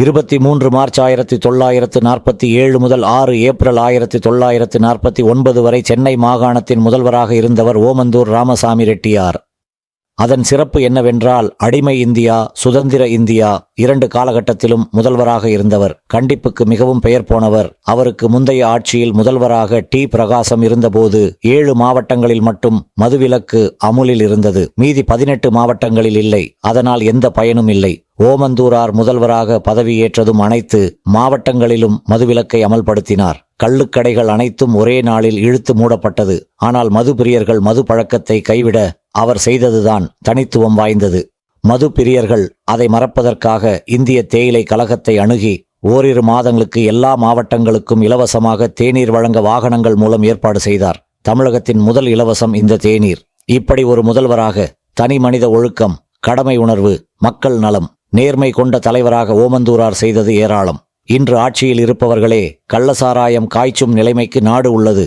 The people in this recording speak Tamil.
இருபத்தி மூன்று மார்ச் ஆயிரத்தி தொள்ளாயிரத்து நாற்பத்தி ஏழு முதல் ஆறு ஏப்ரல் ஆயிரத்தி தொள்ளாயிரத்து நாற்பத்தி ஒன்பது வரை சென்னை மாகாணத்தின் முதல்வராக இருந்தவர் ஓமந்தூர் ராமசாமி ரெட்டியார். அதன் சிறப்பு என்னவென்றால் அடிமை இந்தியா சுதந்திர இந்தியா இரண்டு காலகட்டத்திலும் முதல்வராக இருந்தவர். கண்டிப்புக்கு மிகவும் பெயர் போனவர். அவருக்கு முந்தைய ஆட்சியில் முதல்வராக டி. பிரகாசம் இருந்தபோது ஏழு மாவட்டங்களில் மட்டும் மதுவிலக்கு அமுலில் இருந்தது. மீதி பதினெட்டு மாவட்டங்களில் இல்லை. அதனால் எந்த பயனும் இல்லை. ஓமந்தூரார் முதல்வராக பதவியேற்றதும் அனைத்து மாவட்டங்களிலும் மதுவிலக்கை அமல்படுத்தினார். கள்ளுக்கடைகள் அனைத்தும் ஒரே நாளில் இழுத்து மூடப்பட்டது. ஆனால் மது பிரியர்கள் மது பழக்கத்தை கைவிட அவர் செய்ததுதான் தனித்துவம் வாய்ந்தது. மது பிரியர்கள் அதை மறப்பதற்காக இந்திய தேயிலை கழகத்தை அணுகி ஓரிரு மாதங்களுக்கு எல்லா மாவட்டங்களுக்கும் இலவசமாக தேநீர் வழங்க வாகனங்கள் மூலம் ஏற்பாடு செய்தார். தமிழகத்தின் முதல் இலவசம் இந்த தேநீர். இப்படி ஒரு முதல்வராக தனி மனித ஒழுக்கம் கடமை உணர்வு மக்கள் நலம் நேர்மை கொண்ட தலைவராக ஓமந்தூரார் செய்தது ஏராளம். இன்று ஆட்சியில் இருப்பவர்களே கள்ளசாராயம் காய்ச்சும் நிலைமைக்கு நாடு உள்ளது.